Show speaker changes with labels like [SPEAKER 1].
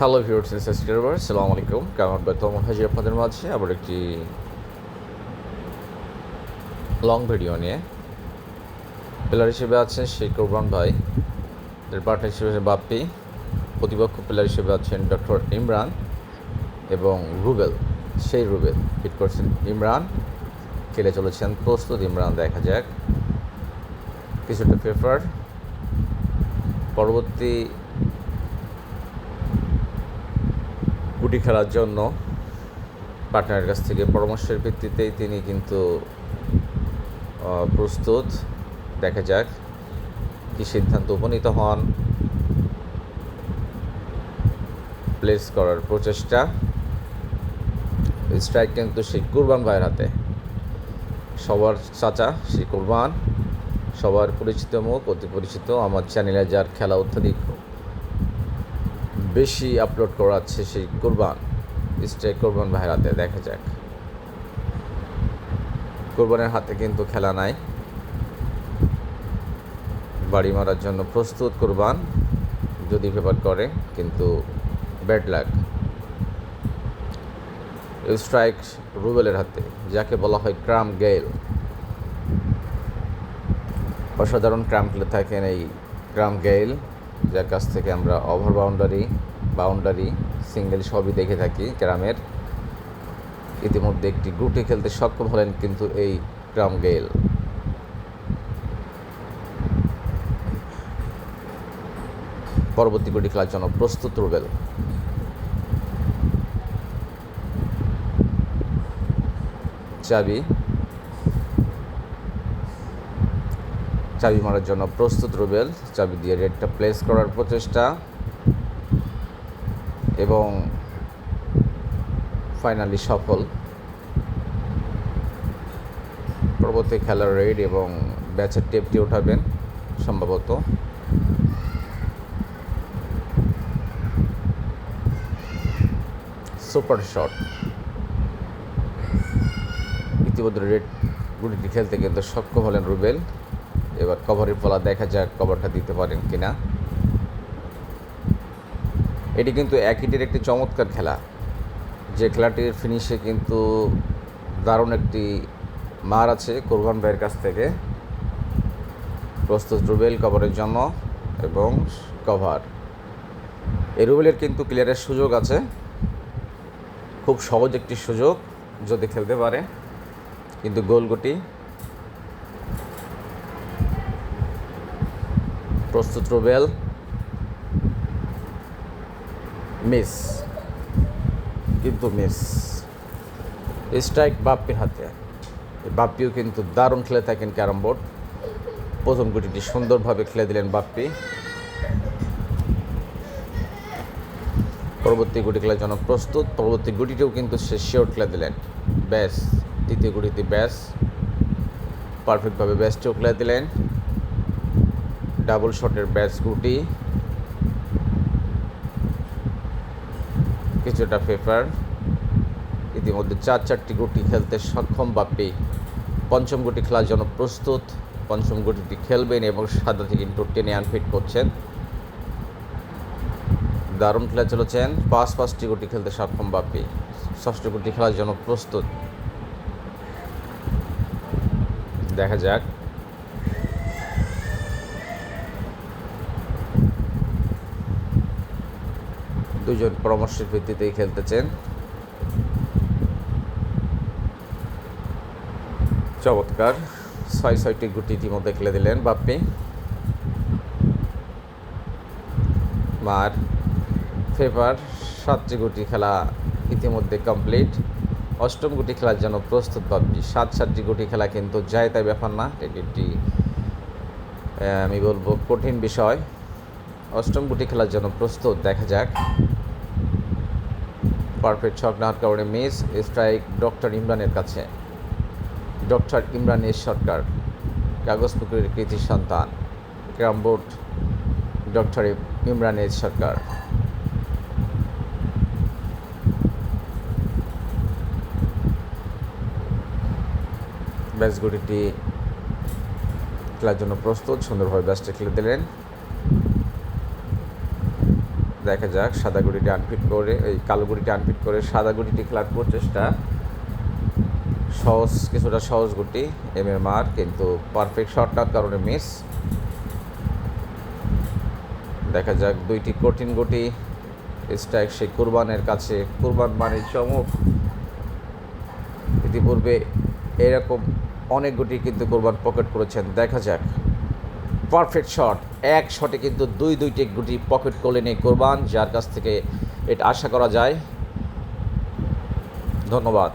[SPEAKER 1] Hello viewers and subscriber আসসালামু আলাইকুম কেমন বেতমন হাজির আপনাদের মাঝে আবার একটি লং ভিডিও নিয়ে প্লেয়ার হিসেবে আছেন শেখ কোরবান ভাই এর পার্টনার হিসেবে বাপ্পি প্রতিপক্ষ প্লেয়ার হিসেবে আছেন ডক্টর ইমরান এবং রুবেল সেই রুবেল হিট করছেন ইমরান খেলে চলেছেন প্রস্তুত ইমরান দেখা যাক। কিছুটা পেপার পরবর্তী গুটি খেলার জন্য পার্টনারের কাছ থেকে পরামর্শের ভিত্তিতেই তিনি কিন্তু প্রস্তুত। দেখা যাক কি সিদ্ধান্ত উপনীত হন। প্লেস করার প্রচেষ্টা। স্ট্রাইক কিন্তু সেই কুরবান ভাইয়ের হাতে। সবার চাচা সেই কুরবান। সবার পরিচিত মুখ, অতি পরিচিত। আমার চ্যানেলে যার খেলা অত্যাধিক বেশি আপলোড করাচ্ছে সেই কোরবান। স্ট্রাইক কোরবান ভাইয়ের হাতে, দেখা যাক। কোরবানের হাতে কিন্তু খেলা নাই। বাড়ি মারার জন্য প্রস্তুত কোরবান। যদি ফেভার করে, কিন্তু ব্যাড লাক স্ট্রাইক রুবেলের হাতে, যাকে বলা হয় ক্রাম গেল অসাধারণ ক্রাম খেলে থাকেন এই ক্রাম গেইল। যার কাছ থেকে আমরা ওভার বাউন্ডারি বাউন্ডারি সিঙ্গেল সবই দেখে থাকি গ্রামের। ইতিমধ্যে একটি গুটি খেলতে সক্ষম হলেন কিন্তু এই গ্রাম গেইল। পরবর্তী গুটি খেলার জন্য প্রস্তুত রুবেল। চাবি চাবি মারার জন্য প্রস্তুত রুবেল। চাবি দিয়ে রেডটা প্লেস করার প্রচেষ্টা। এবং ফাইনালি সফল। পরবর্তী খেলার রেড এবং ব্যাচের টেপটি ওঠাবেন, সম্ভবত। সুপার শট ইতিমধ্যে রেড গুটিটি খেলতে কিন্তু সক্ষম হলেন রুবেল। এবার কভারের ফলা দেখা যাক কভারটা দিতে পারেন কিনা। এটি কিন্তু একইটির একটি চমৎকার খেলা। যে খেলাটির ফিনিশে কিন্তু দারুণ একটি মার আছে কোরবান ভাইয়ের কাছ থেকে। প্রস্তুত রুবেল কভারের জন্য এবং কভার। এই রুবেলের কিন্তু ক্লিয়ারের সুযোগ আছে। খুব সহজ একটি সুযোগ যদি খেলতে পারে। কিন্তু গোল গুটি প্রস্তুত রুবেল। মিস। কিন্তু মিস স্ট্রাইক বাপ্পির হাতে। বাপ্পিও কিন্তু দারুণ খেলে থাকেন ক্যারাম বোর্ড। প্রথম গুটিটি সুন্দরভাবে খেলে দিলেন বাপ্পি। পরবর্তী গুটি খেলার জন্য প্রস্তুত। পরবর্তী গুটিটিও কিন্তু সে শিওর খেলে দিলেন। ব্যাস, তৃতীয় গুটিতে ব্যাস। পারফেক্টভাবে ব্যাসটিও খেলে দিলেন। ডাবল শটের ব্যাস গুটি। কিছুটা পেপার ইতিমধ্যে চার চারটি গুটি খেলতে সক্ষম বাপ্পি। পঞ্চম গুটি খেলার জন্য প্রস্তুত। পঞ্চম গুটিটি খেলবেন এবং সাদা থেকে কিন্তু টেনে আনফিট করছেন। দারুণ খেলা চলেছেন। পাঁচ পাঁচটি গুটি খেলতে সক্ষম বাপ্পি। ষষ্ঠ গুটি খেলার জন্য প্রস্তুত। দেখা যাক। দুজন পরামর্শের ভিত্তিতেই খেলতেছেন। চমৎকার। ছয় ছয়টি গুটি ইতিমধ্যে খেলে দিলেন বাপ্পি। মার ফেভার, সাতটি গুটি খেলা ইতিমধ্যে কমপ্লিট। অষ্টম গুটি খেলার জন্য প্রস্তুত বাপ্পি। সাত সাতটি গুটি খেলা কিন্তু যায় তাই ব্যাপার না, এটি একটি আমি বলব কঠিন বিষয়। অষ্টম গুটি খেলার জন্য প্রস্তুত, দেখা যাক। পারফেক্ট ছক না হওয়ার কারণে মিস স্ট্রাইক ডক্টর ইমরানের কাছে। ডক্টর ইমরান এস সরকার কাগজ পুকুরের কৃতি সন্তান, carrom board, doctor Imran S Sarkar ব্যাসগুটিটি খেলার জন্য প্রস্তুত, সুন্দরভাবে ব্যাসটা খেলে দিলেন। দেখা যাক, সাদা গুটিটি আনফিট করে, এই কালো গুটিটি আনফিট করে সাদা গুটিটি খেলার প্রচেষ্টা সহজ, কিছুটা সহজ গুটি এম এর মার কিন্তু পারফেক্ট শটটার কারণে মিস দেখা যাক, দুইটি কঠিন গুটি স্ট্রাইক সেই কুরবানের কাছে, কুরবান মানে চমক। ইতিপূর্বে এরকম অনেক গুটি কিন্তু কোরবান পকেট করেছেন, দেখা যাক। Perfect shot. এক শটে কিন্তু দুই দুইটি গুটি পকেট করে নিয়ে কোরবান, যার কাছ থেকে এটা আশা করা যায়। ধন্যবাদ।